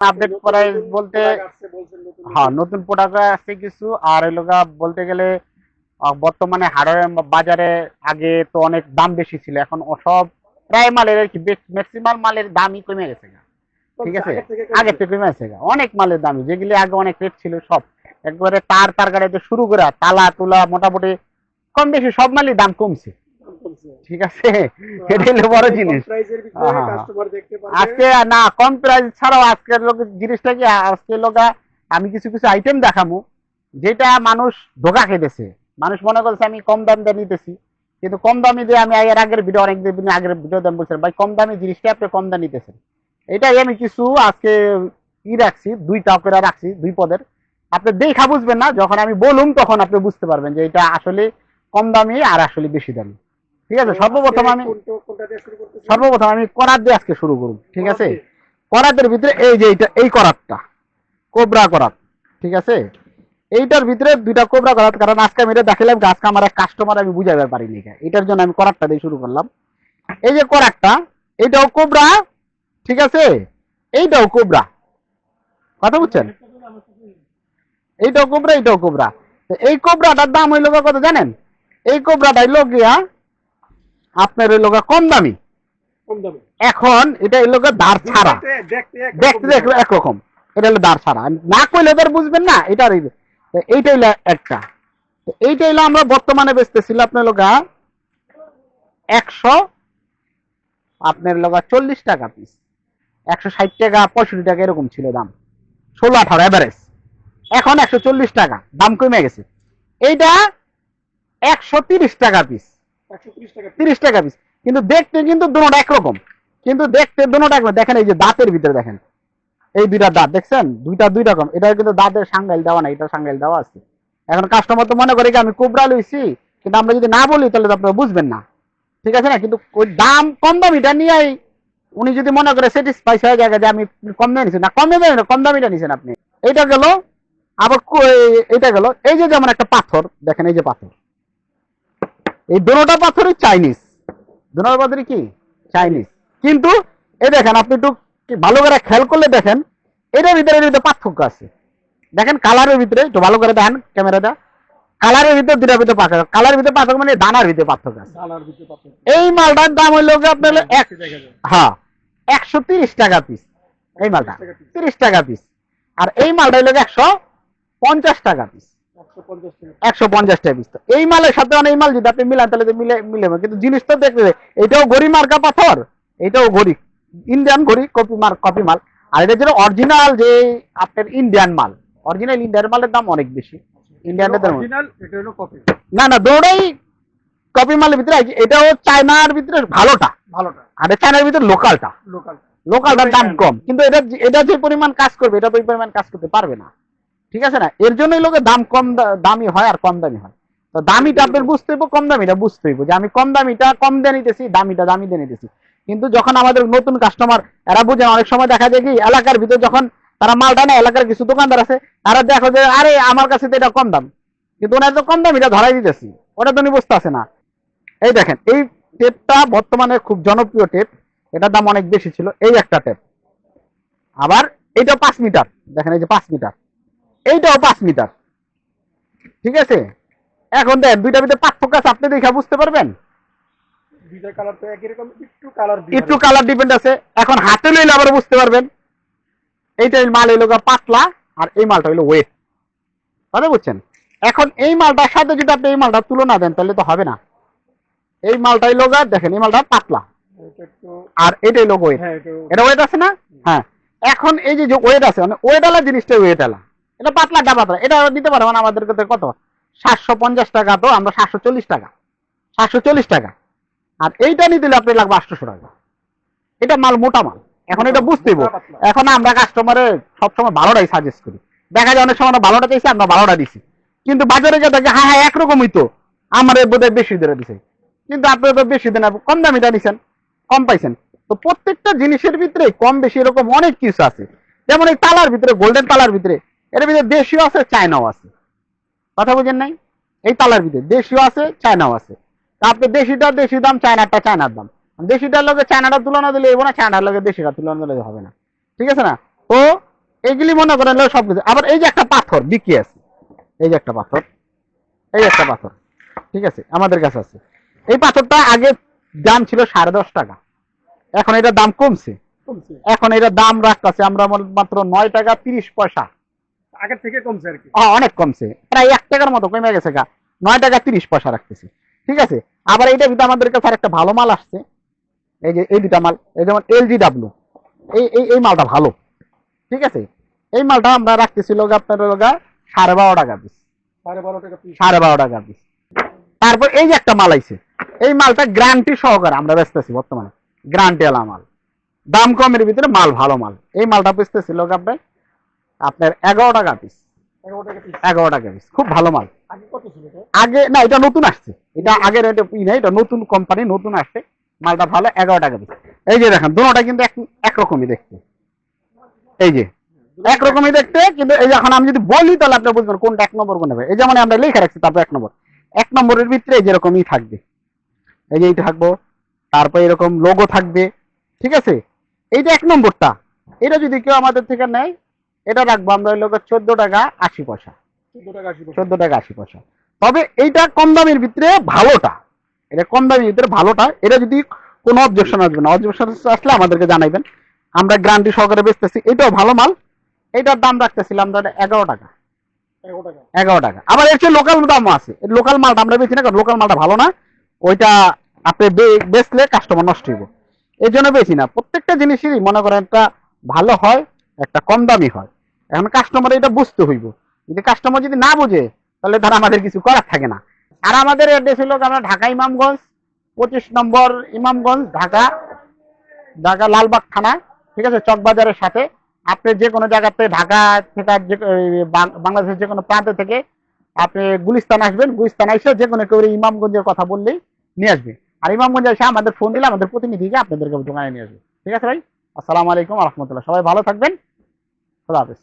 Update price বলতে হ্যাঁ নতুন প্রোডাক্ট আসছে কিছু আর এগুলো বলতে গেলে বর্তমানে হার্ডওয়্যার বাজারে আগে তো অনেক দাম বেশি ছিল এখন সব প্রায় মালের আর কি ম্যাক্সিমাম মালের দামই কমে গেছে ঠিক আছে? আগে থেকে কমে গেছে অনেক মালের দাম যেগুলি আগে অনেক রেট ছিল সব। একবারে তার তার গাড়িতে শুরু করে তালা তুলা মোটামুটি কম বেশি সব মালই দাম কমছে। ঠিক আছে? এটা হলো বড় জিনিস। হ্যাঁ, হ্যাঁ, হ্যাঁ। আজকে না কম প্রাইস ছাড়াও আজকের লোক জিনিসটা কি আজকে লোকা আমি কিছু কিছু আইটেম দেখামু যেটা মানুষ ধোকা খেতেছে মানুষ মনে করছে আমি কম দাম দিয়ে নিতেছি কিন্তু কম দামি দিয়ে আমি এর আগের ভিডিও অনেক দিন আগের ভিডিও দাম বলছিলাম ভাই কম দামি জিনিসটা আপনি কম দাম নিতেছেন। এটাই আমি কিছু আজকে ই রাখছি দুইটা করে রাখছি দুই পদের। আপনি দেখা বুঝবেন না যখন আমি বলুম তখন আপনি বুঝতে পারবেন যে এটা আসলে কম দামি আর আসলে বেশি দামি। ঠিক আছে সর্বপ্রথম আমি সর্বপ্রথম আমি করাত দিয়ে আজকে শুরু করব ঠিক আছে? করাতের ভিতরে এই যে এইটা এই করাতটা কোবরা করাত ঠিক আছে? এইটার ভিতরে দুইটা কোবরা করাত কারণ আজকে আমি এটা দেখালাম আজকে আমার এক কাস্টমার আমি বুঝাইবার পারিনি এটা। এটার জন্য আমি করাতটা দিয়ে শুরু করলাম। এই যে করাতটা এইটাও কোবরা ঠিক আছে? এইটাও কোবরা। কথা বুঝছেন? এইটাও কোবরা এইটাও কোবরা। এই কোবরাটার দাম হইল কত জানেন? এই কোবরাটা হইল গিয়া আপনার হইল গিয়া কম দামি। এখন এটা গিয়া দাঁড় ছাড়া। দেখতে দেখবে একরকম। এটা হলো দাঁড় ছাড়া। না কইলে আর বুঝবেন না এটা এইটা হইল একটা। এইটা হইল আমরা বর্তমানে বেচতেছিল আপনার লোকা একশো আপনার লোকা চল্লিশ টাকা পিস একশো ষাট টাকা পঁয়ষট্টি টাকা এরকম ছিল দাম। ষোলো আঠারো এভারেজ এখন একশো চল্লিশ টাকা দাম কমে গেছে। এইটা একশো তিরিশ টাকা পিস তিরিশ টাকা পিস কিন্তু দেখতে কিন্তু দুটোটা একরকম। কিন্তু দেখতে একরকম। দেখেন এই যে দাঁতের ভিতরে দেখেন। এই দুইটা দাঁত, দেখছেন? দুইটা দুই রকম। এটা কিন্তু দাঁতের দেওয়া এটা দেওয়া আছে। এখন কাস্টমার তো মনে করে আমি লইছি, কিন্তু আমরা যদি না বলি, তাহলে আপনারা বুঝবেন না। ঠিক আছে না? কিন্তু ওই দাম কম দামিটা নিয়েই উনি যদি মনে করে স্যাটিসফাই হয়ে যায় যে আমি কম দামে নিছেন না, কম দামে না, কম দামিটা নিছেন আপনি। এইটা গেল, আবার এইটা গেল। এই যে যেমন একটা পাথর, দেখেন এই যে পাথর। এই দুটোটা পাথরই চাইনিজ দুটোটা পাথরই কি? চাইনিজ কিন্তু এই দেখেন আপনি একটু ভালো করে খেয়াল করলে দেখেন এটার ভিতরে ভিতরে পার্থক্য আছে। দেখেন কালারের ভিতরে একটু ভালো করে দেখেন ক্যামেরাটা। কালারের ভিতরে দুটার ভিতরে পার্থক্য। কালারের ভিতরে পার্থক্য মানে দানার ভিতরে পার্থক্য আছে। এই মালটার দাম হইল আপনার হলো এক হ্যাঁ একশো তিরিশ টাকা পিস এই মালটা 30 টাকা piece। তিরিশ টাকা পিস আর এই মালটা হইল একশো পঞ্চাশ টাকা পিস একশো পঞ্চাশ টাকা পিস এই মালের সাথে অনেক মাল যদি আপনি মিলান তাহলে মিলে মিলে কিন্তু জিনিস তো দেখতে এটাও মার্কা পাথর এটাও ইন্ডিয়ান কপি কপি মাল। আর এটা যেটা অরিজিনাল যে আপনার ইন্ডিয়ান মাল। অরিজিনাল ইন্ডিয়ান মালের দাম অনেক বেশি। ইন্ডিয়ানের দাম না না দৌড়াই কপি মালের ভিতরে এটাও চায়নার ভিতরে ভালোটা। ভালোটা। আর চায়নার ভিতরে লোকালটা লোকাল লোকালটার দাম কম। কিন্তু এটা যে- এটা যে পরিমাণ কাজ করবে এটা তো ওই পরিমাণ কাজ করতে পারবে না। ঠিক আছে না? এর জন্যই লোকের দাম কম দামি হয় আর কম দামি হয়। তো দামিটা আপনার বুঝতে হইব, কম দামিটা বুঝতে হইব। যে আমি কম দামিটা কম দিয়ে নিতেছি, দামিটা দামি দিয়ে নিতেছি। কিন্তু যখন আমাদের নতুন কাস্টমার এরা বুঝে, অনেক সময় দেখা যায় কি, এলাকার ভিতরে যখন তারা মালটা নেয় এলাকার কিছু দোকানদার আছে, তারা দেখো যে, আরে, আমার কাছে তো এটা কম দাম। কিন্তু ওনার তো কম দামিটা ধরাই দিতেছি। ওটা তো বুঝতে আসে না। এই দেখেন, এই টেপটা বর্তমানে খুব জনপ্রিয় টেপ এটার দাম অনেক বেশি ছিল, এই একটা টেপ আবার এইটাও পাঁচ মিটার। দেখেন, এই যে পাঁচ মিটার। এইটাও পাঁচ মিটার। ঠিক আছে? এখন দেখেন দুইটার ভিতরে পার্থক্য আছে আপনি দেখা বুঝতে পারবেন? একটু কালার ডিপেন্ড আছে। এখন হাতে লইলে আবার বুঝতে পারবেন। এইটা মাল হইল পাতলা আর এই মালটা হইল ওয়েট কথা বুঝছেন? এখন এই মালটার সাথে যদি আপনি এই মালটা তুলনা দেন তাহলে তো হবে না। এই মালটা হইল গা দেখেন এই মালটা পাতলা। আর এটা হইল ওয়েট হ্যাঁ এটা ওয়েট আছে না? হ্যাঁ। এখন এই যে ওয়েট আছে মানে ওয়েট আলা জিনিসটা ওয়েট আলা। এটা পাতলাটা পাতলা এটা দিতে পারব না আমাদের কত? সাতশো পঞ্চাশ টাকা তো, আমরা সাতশো চল্লিশ টাকা। সাতশো চল্লিশ টাকা। আর এইটা নিতে দিলে আপনি লাগবে আটশোশো টাকা। এটা মাল, মোটা মাল। এখন এটা বুঝতে হইব। এখন আমরা কাস্টমারে সবসময় ভালোটাই সাজেস্ট করি। দেখা যায় অনেক সময় আমরা ভালোটা চাইছি, আমরা ভালোটা দিছি। কিন্তু বাজারে গিয়ে দেখে হ্যাঁ হ্যাঁ একরকমই তো। আমার বোধহয় বেশি ধরে দিছে। কিন্তু আপনি তো বেশি দেন কম দামিটা নিছেন, কম পাইছেন। তো প্রত্যেকটা জিনিসের ভিতরে কম বেশি এরকম অনেক কিছু আছে। যেমন এই তালার ভিতরে গোল্ডেন তালার ভিতরে। এর ভিতরে দেশীয় আছে চায়নাও আছে। কথা বুঝেন নাই? এই তালার ভিতরে দেশীয় আছে চায়নাও আছে। তা আপনি দেশিটা দেশি দাম চায়নাটা চায়নার দাম। দেশিটার লগে চায়নাটা তুলনা দিলে এবো না চায়নার লগে দেশিটা তুলনা দিলে হবে না। ঠিক আছে না? তো এইগুলি মনে করেন সবকিছু। আবার এই যে একটা পাথর বিক্রি আছে? এই যে একটা পাথর। এই একটা পাথর। ঠিক আছে? আমাদের কাছে আছে। এই পাথরটা আগে দাম ছিল সাড়ে দশ টাকা। এখন এটার দাম কমছে। কমছে। এখন এটার দাম রাখতেছে আমরা মাত্র নয় টাকা তিরিশ পয়সা। আগের থেকে কমছে আর কি। ও, অনেক কমছে। প্রায় এক টাকার মতো কমে গেছে গা। নয় টাকা তিরিশ পয়সা রাখতেছি। ঠিক আছে? আবার এইটা ভিতরে আমাদের কাছে একটা ভালো মাল আসছে। এই যে এই দুটা মাল এই যেমন এলজি ডাব্লু এই এই এই মালটা ভালো। ঠিক আছে? এই মালটা আমরা রাখতেছি লোক আপনার লোকা সাড়ে বারো টাকা পিস সাড়ে বারো টাকা পিস সাড়ে বারো টাকা পিস তারপর এই যে একটা মাল আইছে। এই মালটা গ্যারান্টি সহকারে আমরা বেচতেছি বর্তমানে। গ্যারান্টি আলা মাল। দাম কমের ভিতরে মাল ভালো মাল। এই মালটা বেচতেছি লোক আপনার আপনার এগারো টাকা পিস এগারো টাকা পিস খুব ভালো মাল। আগে না এটা নতুন আসছে। এটা আগের এটা ই না এটা নতুন কোম্পানি নতুন আসছে। মালটা ভালো এগারো টাকা পিস এই যে দেখেন দুটোটা কিন্তু এক- একরকমই দেখতে। এই যে একরকমই দেখতে কিন্তু এই এখন আমি যদি বলি তাহলে আপনি বুঝবেন কোনটা এক নম্বর কোনটা এই যেমন আমরা লিখে রাখছি তারপর এক নম্বর। এক নম্বরের ভিতরে এই যেরকমই থাকবে। এই যে এইটা থাকব তারপর এরকম লোগো থাকবে। ঠিক আছে? এই যে এক নম্বরটা। এটা যদি কেউ আমাদের থেকে নেয় এটা রাখব আমরা ওই লোকের চোদ্দ টাকা আশি পয়সা। চোদ্দ টাকা আশি পয়সা। তবে এইটা কম দামের ভিতরে ভালোটা। এটা কম দামের ভিতরে ভালোটা। এটা যদি কোনো অবজেকশন আসবে না অবজেকশন আসলে আমাদেরকে জানাইবেন। আমরা গ্রান্টি সহকারে বেচতেছি। এটাও ভালো মাল। এটার দাম রাখতেছিলাম ধরেন এগারো টাকা। এগারো টাকা। আবার এর চেয়ে লোকাল দাম আছে। লোকাল মালটা আমরা বেশি না কারণ লোকাল মালটা ভালো না। ওইটা আপনি বেচলে কাস্টমার নষ্ট হইব। এই জন্য বেশি না। প্রত্যেকটা জিনিসেরই মনে করেন একটা ভালো হয় একটা কম দামি হয়। এখন কাস্টমার এটা বুঝতে হইব। যদি কাস্টমার যদি না বুঝে, তাহলে ধর আমাদের কিছু করার থাকে না। আর আমাদের অ্যাড্রেস হলো আমরা ঢাকা ইমামগঞ্জ, পঁচিশ নম্বর ইমামগঞ্জ, ঢাকা ঢাকা লালবাগ থানা, ঠিক আছে? চকবাজারের সাথে। আপনি যে কোনো জায়গাতে ঢাকা থেকে যে বাংলাদেশের যে কোনো প্রান্ত থেকে আপনি গুলিস্তান আসবেন। গুলিস্তান এসে যে কোনো কেউ ইমামগঞ্জের কথা বললেই নিয়ে আসবে। আর ইমামগঞ্জে এসে আমাদের ফোন দিলে আমাদের প্রতিনিধিকে আপনাদেরকে দোকানে নিয়ে আসবে। ঠিক আছে ভাই? আসসালামু আলাইকুম রহমতুল্লাহ। সবাই ভালো থাকবেন। খোদা হাফেজ।